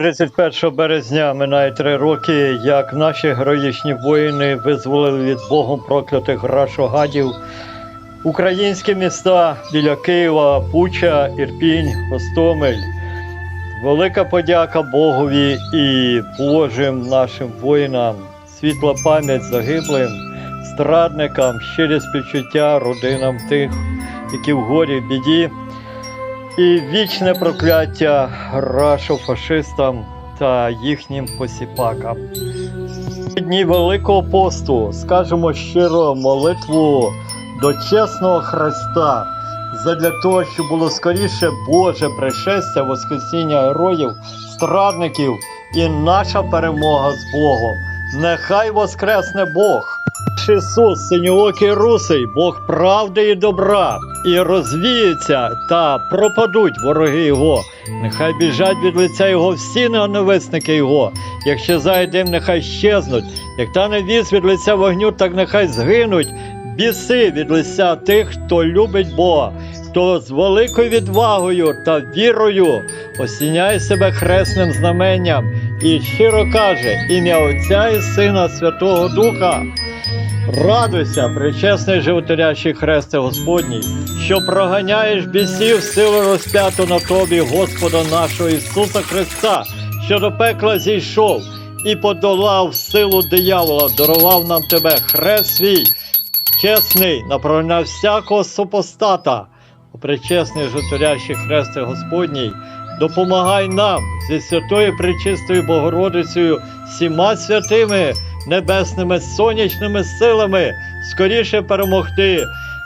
31 березня минає три роки, як наші героїчні воїни визволили від Богом проклятих рашогадів. Українські міста біля Києва, Пуча, Ірпінь, Гостомель. Велика подяка Богові і Божим нашим воїнам, світла пам'ять загиблим, страдникам, щирі співчуття родинам тих, які в горі в біді і вічне прокляття рашофашистам та їхнім посіпакам. Дні Великого посту скажемо щиро молитву до чесного Христа задля того, щоб було скоріше Боже пришестя, Воскресіння героїв, страдників і наша перемога з Богом. Нехай воскресне Бог! Ісус, синьоокий русий, Бог правди і добра, і розвіються та пропадуть вороги Його. Нехай біжать від лиця Його всі ненависники Його. Як щезає дим, нехай щезнуть, як тане віз від лиця вогню, так нехай згинуть. Біси від лиця тих, хто любить Бога, хто з великою відвагою та вірою осіняє себе хресним знаменням і щиро каже ім'я Отця і Сина Святого Духа. Радуйся, причесний животарящий хресте Господній, що проганяєш бісів силу розп'яту на тобі, Господа нашого Ісуса Христа, що до пекла зійшов і подолав силу диявола, дарував нам тебе хрест свій, чесний, направляв всякого супостата. Причесний животарящий хресте Господній, допомагай нам зі святою пречистою Богородицею, всіма святими небесними сонячними силами скоріше перемогти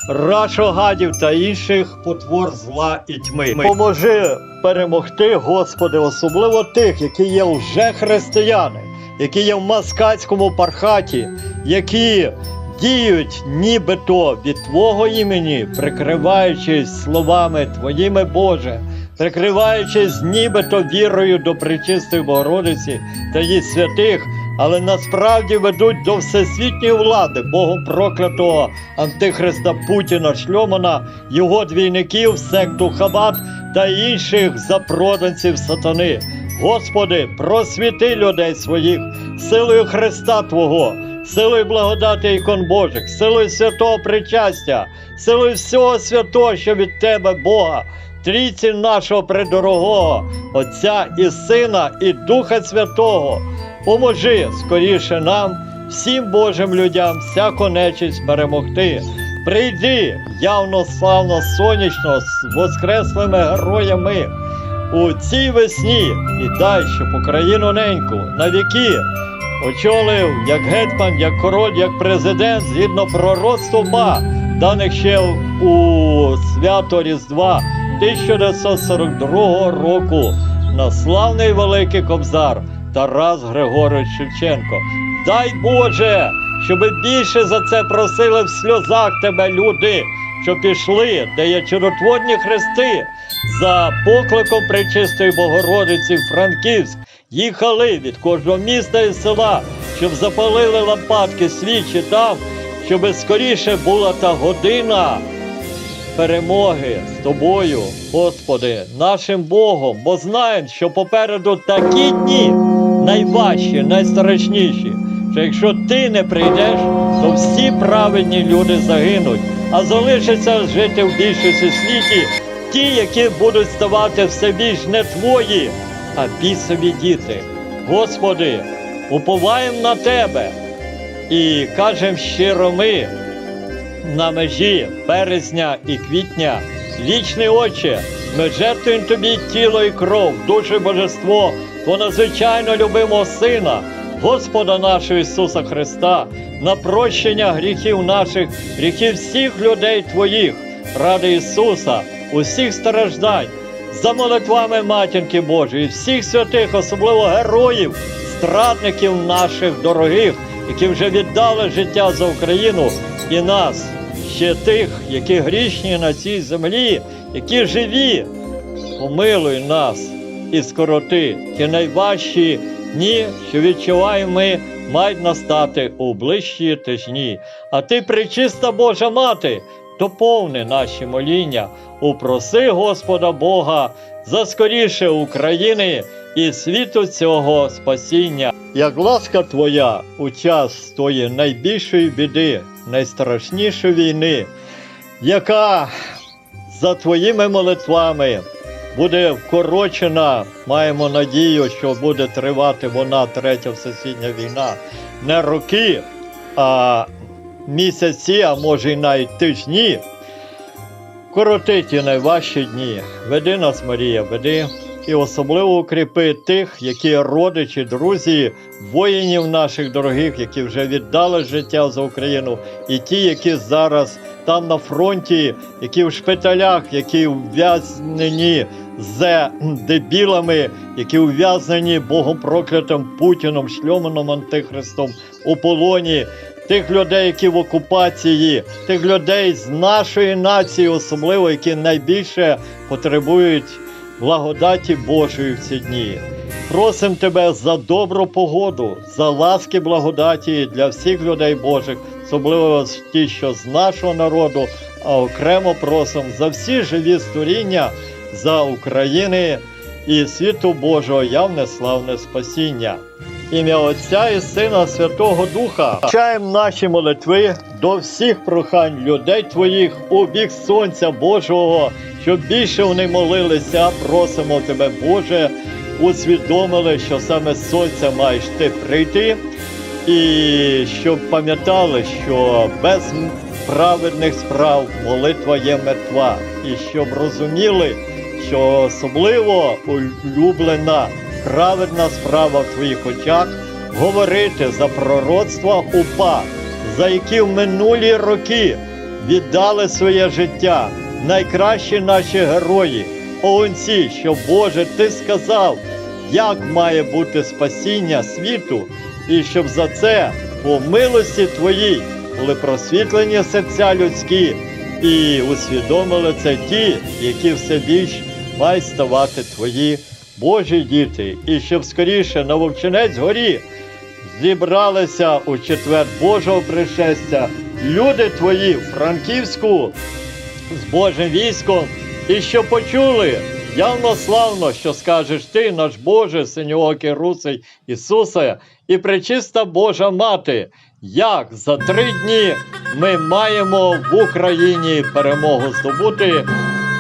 рашогадів та інших потвор зла і тьми. Поможи перемогти, Господи, особливо тих, які є вже християни, які є в маскатському пархаті, які діють нібито від Твого імені, прикриваючись словами Твоїми Боже. Прикриваючись нібито вірою до причистої Богородиці та її святих, але насправді ведуть до всесвітньої влади Богом проклятого антихриста Путіна Шльомана, його двійників, секту Хабат та інших запроданців сатани. Господи, просвіти людей своїх силою Христа Твого, силою благодаті ікон Божих, силою святого причастя, силою всього святого, що від Тебе, Бога. Трійці нашого предорогого, Отця і Сина, і Духа Святого, поможи скоріше нам, всім Божим людям, всяку нечисть перемогти. Прийди явно, славно, сонячно, з воскреслими героями у цій весні і дай, щоб Україну неньку на віки очолив як гетьман, як король, як президент, згідно пророцтва даних ще у свято Різдва 1942 року на славний великий кобзар Тарас Григорович Шевченко. Дай Боже, щоб більше за це просили в сльозах тебе люди, що пішли, де є чудотворні хрести, за покликом Пречистої Богородиці в Франківськ. Їхали від кожного міста і села, щоб запалили лампадки свічі там, щоб скоріше була та година перемоги з тобою, Господи, нашим Богом, бо знаємо, що попереду такі дні найважчі, найстрашніші, що якщо ти не прийдеш, то всі праведні люди загинуть, а залишиться жити в більшості світі ті, які будуть ставати все більш не твої, а бісові діти. Господи, уповаємо на Тебе і кажемо щиро ми на межі березня і квітня, вічний Отче, ми жертвуємо тобі тіло і кров, душу і божество, Твого надзвичайно любимого Сина, Господа нашого Ісуса Христа, на прощення гріхів наших, гріхів всіх людей Твоїх, ради Ісуса, усіх страждань, за молитвами Матінки Божої, всіх святих, особливо героїв, страдників наших дорогих, які вже віддали життя за Україну і нас, ще тих, які грішні на цій землі, які живі, помилуй нас і скороти ті найважчі дні, що відчуваємо ми, мають настати у ближчі тижні. А ти, пречиста Божа Мати, доповни наші моління, упроси Господа Бога за скоріше України і світу цього спасіння. Як ласка Твоя у час тої найбільшої біди, найстрашнішої війни, яка за Твоїми молитвами буде вкорочена, маємо надію, що буде тривати вона, третя всесвітня війна, не роки, а місяці, а може й навіть тижні. Короти ті найважчі дні. Веди нас, Марія, веди. І особливо укріпи тих, які родичі, друзі, воїнів наших дорогих, які вже віддали життя за Україну, і ті, які зараз там на фронті, які в шпиталях, які ув'язнені з дебілами, які ув'язнені Богом проклятим Путіном, шльоманом Антихристом у полоні, тих людей, які в окупації, тих людей з нашої нації, особливо, які найбільше потребують благодаті Божої в ці дні. Просим тебе за добру погоду, за ласки благодаті для всіх людей Божих, особливо ті, що з нашого народу, а окремо просим за всі живі створіння, за України і світу Божого явне славне спасіння. Ім'я Отця і Сина Святого Духа. Вчаємо наші молитви до всіх прохань людей Твоїх у бік Сонця Божого, щоб більше вони молилися. Просимо Тебе, Боже, усвідомили, що саме Сонця маєш ти прийти, і щоб пам'ятали, що без праведних справ молитва є мертва, і щоб розуміли, що особливо улюблена праведна справа в твоїх очах говорити за пророцтва упа, за які в минулі роки віддали своє життя. Найкращі наші герої, овенці, що Боже, Ти сказав, як має бути спасіння світу, і щоб за це по милості Твоїй були просвітлені серця людські і усвідомили це ті, які все більш мають ставати Твої Божі діти, і щоб скоріше на Вовчинець горі зібралися у четвер Божого пришестя люди твої в Франківську з Божим військом, і що почули явно славно, що скажеш ти, наш Боже, синьоокий русий Ісусе, і пречиста Божа Мати, як за три дні ми маємо в Україні перемогу здобути,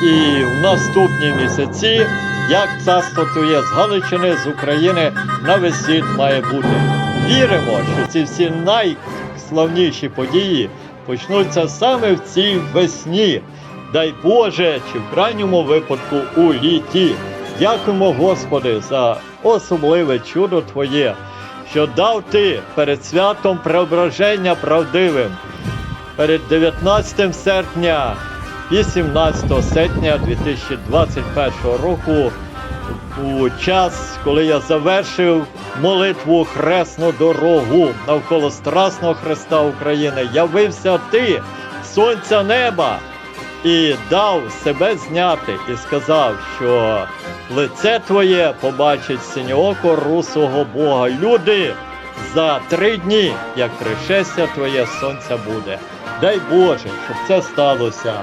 і в наступні місяці, як царство Твоє з Галичини, з України на світ має бути. Віримо, що ці всі найславніші події почнуться саме в цій весні. Дай Боже, чи в крайньому випадку у літі. Дякуємо, Господи, за особливе чудо Твоє, що дав Ти перед святом преображення правдивим, перед 19 серпня, 18 серпня 2021 року, у час, коли я завершив молитву хресну дорогу навколо Страсного Христа України, явився ти, сонця неба і дав себе зняти, і сказав, що лице твоє побачить синьооко русого Бога. Люди за три дні, як пришестя твоє сонця буде. Дай Боже, щоб це сталося.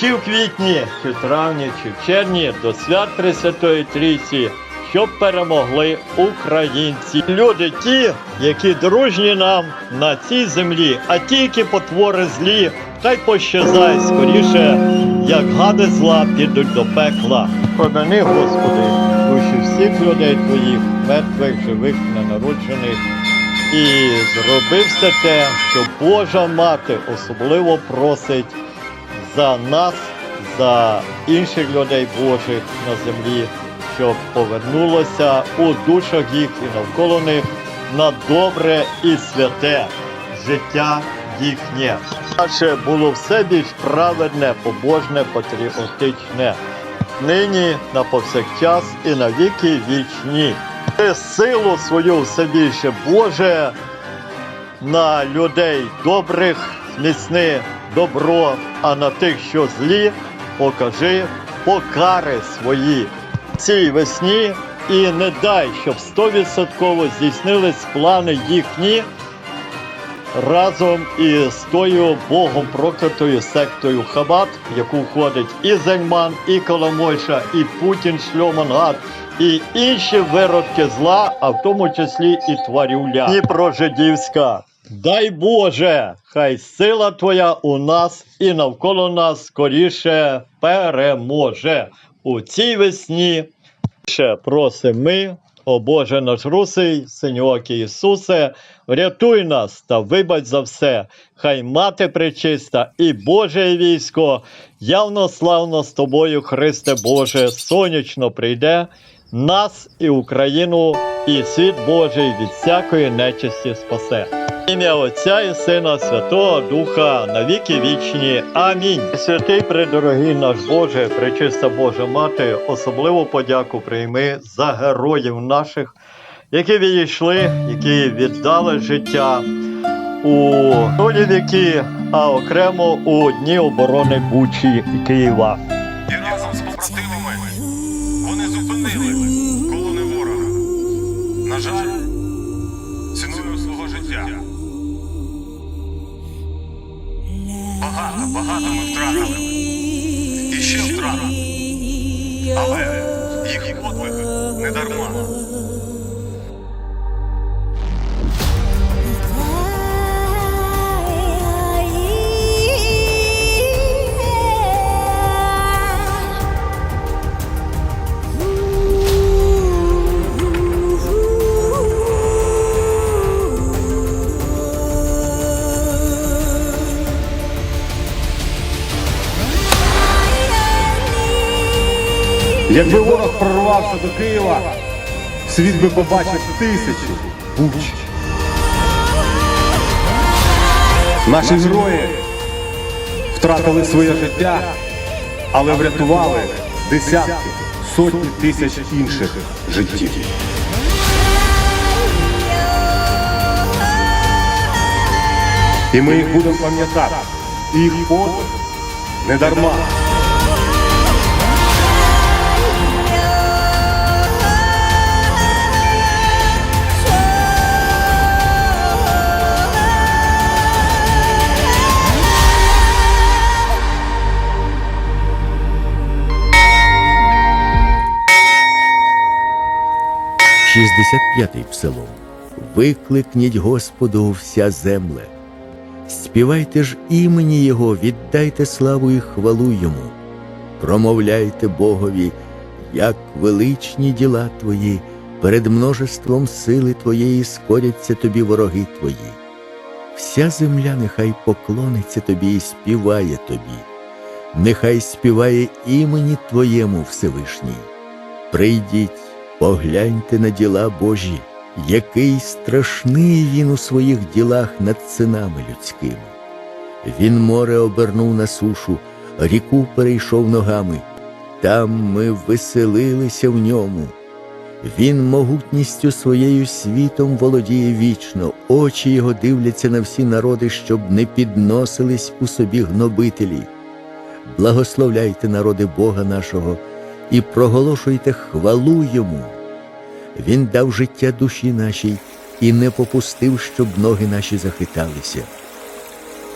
Чи в квітні, чи в травні, чи в червні до свят Пресвятої Трійці, щоб перемогли українці. Люди ті, які дружні нам на цій землі, а ті, які потвори злі, хай пощазай скоріше, як гади зла підуть до пекла. Промени, Господи, душі всіх людей Твоїх, мертвих, живих, ненароджених. І зроби все те, що Божа мати особливо просить за нас, за інших людей Божих на землі, щоб повернулося у душах їх і навколо них на добре і святе життя їхнє. Наше було все більш праведне, побожне, патріотичне. Нині на повсякчас і на віки вічні. Ти силу свою все більше, Боже, на людей добрих, міцни добро, а на тих, що злі, покажи покари свої цій весні і не дай, щоб стовідсотково здійснились плани їхні разом із тою Богом проклятою сектою Хабат, в яку входить і Зельман, і Коломойша, і Путін, Шльомангад, і інші виродки зла, а в тому числі і тварюля. Дніпрожидівська. Дай Боже, хай сила Твоя у нас і навколо нас скоріше переможе. У цій весні ще просимо о Боже наш русий, синьоокий Ісусе, врятуй нас та вибач за все. Хай мати пречиста і Боже військо, явно славно з тобою, Христе Боже, сонячно прийде, нас і Україну, і світ Божий від всякої нечисті спасе. Ім'я Отця і Сина Святого Духа на віки вічні. Амінь. Святий предорогий наш Боже, пречиста Божа Мати, особливу подяку прийми за героїв наших, які відійшли, які віддали життя у долі віки, а окремо у дні оборони Бучі Києва. Якби ворог прорвався до Києва, світ би побачив тисячі буч. Наші герої втратили своє життя, але врятували десятки, сотні тисяч інших життів. І ми їх будемо пам'ятати. І їх подвиг не дарма. – 65-й псалом. Викликніть Господу вся земле. Співайте ж імені Його, віддайте славу і хвалу Йому. Промовляйте Богові, як величні діла Твої, перед множеством сили Твоєї скоряться тобі вороги Твої. Вся земля нехай поклониться тобі і співає тобі, нехай співає імені Твоєму Всевишній. Прийдіть, погляньте на діла Божі, який страшний він у своїх ділах над синами людськими. Він море обернув на сушу, ріку перейшов ногами, там ми веселилися в ньому. Він могутністю своєю світом володіє вічно, очі його дивляться на всі народи, щоб не підносились у собі гнобителі. Благословляйте народи Бога нашого і проголошуйте хвалу йому. Він дав життя душі нашій і не попустив, щоб ноги наші захиталися.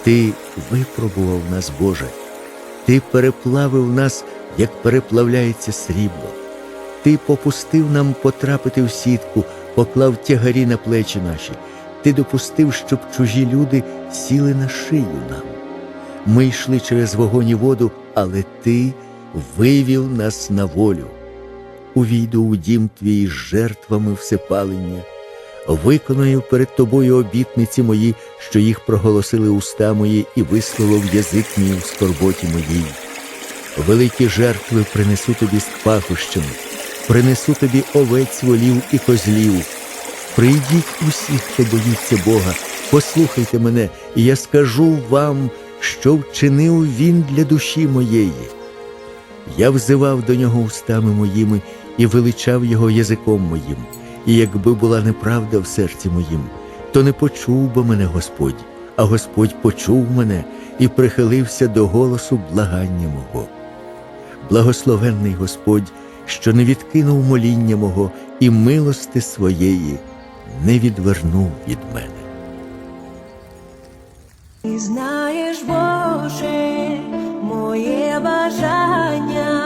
Ти випробував нас, Боже, Ти переплавив нас, як переплавляється срібло. Ти попустив нам потрапити в сітку, поклав тягарі на плечі наші. Ти допустив, щоб чужі люди сіли на шию нам. Ми йшли через вогонь і воду, але ти вивів нас на волю. Увійду у дім твій з жертвами всепалення, виконаю перед тобою обітниці мої, що їх проголосили уста мої і висловив язик мій у скорботі моїй. Великі жертви принесу тобі з пахощами, принесу тобі овець волів і козлів. Прийдіть усі, хто боїться Бога, послухайте мене, і я скажу вам, що вчинив він для душі моєї. Я взивав до нього устами моїми і величав його язиком моїм, і якби була неправда в серці моїм, то не почув би мене Господь, а Господь почув мене і прихилився до голосу благання мого. Благословенний Господь, що не відкинув моління мого і милости своєї не відвернув від мене. Ти знаєш, Боже, моє бажання.